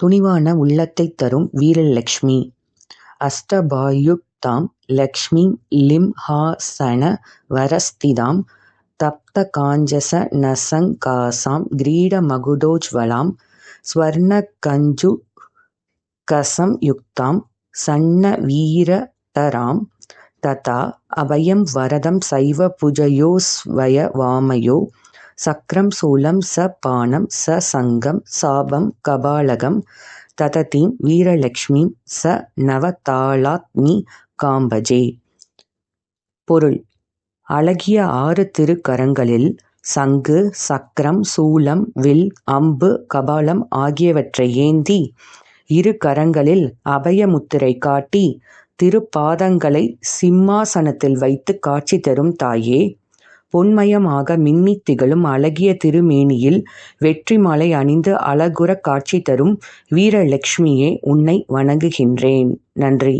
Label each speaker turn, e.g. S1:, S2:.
S1: துணிவான உள்ளத்தைத் தரும் வீரலக்ஷ்மி. அஷ்டபாயுக்தாம் லக்ஷ்மீம் லிம்ஹாசன வரஸ்திதாம் தப்தகாஞ்சசநசங்காசாம் கிரீடமகுடோஜ்வலாம் ஸ்வர்ணகஞ்சுகசம்யுக்தாம் சன்னவீரதராம் ததா அபயம் வரதம் சைவ புஜயோஸ்வயவாமயோ சக்ரம் சூலம் ச பாணம் ச சங்கம் சாபம் கபாலகம் ததத்தீம் வீரலக்ஷ்மீம் ச நவதாளாத்மி காம்பஜே. பொருள். அழகிய ஆறு திருக்கரங்களில் சங்கு, சக்கரம், சூலம், வில், அம்பு, கபாலம் ஆகியவற்றை ஏந்தி, இரு கரங்களில் அபயமுத்திரை காட்டி, திருப்பாதங்களை சிம்மாசனத்தில் வைத்துக் காட்சி தரும் தாயே, பொன்மயமாக மின்னித் திகழும் அழகிய திருமேனியில் வெற்றி மாலை அணிந்து அழகுறக் காட்சி தரும் வீரலக்ஷ்மியே உன்னை வணங்குகின்றேன். நன்றி.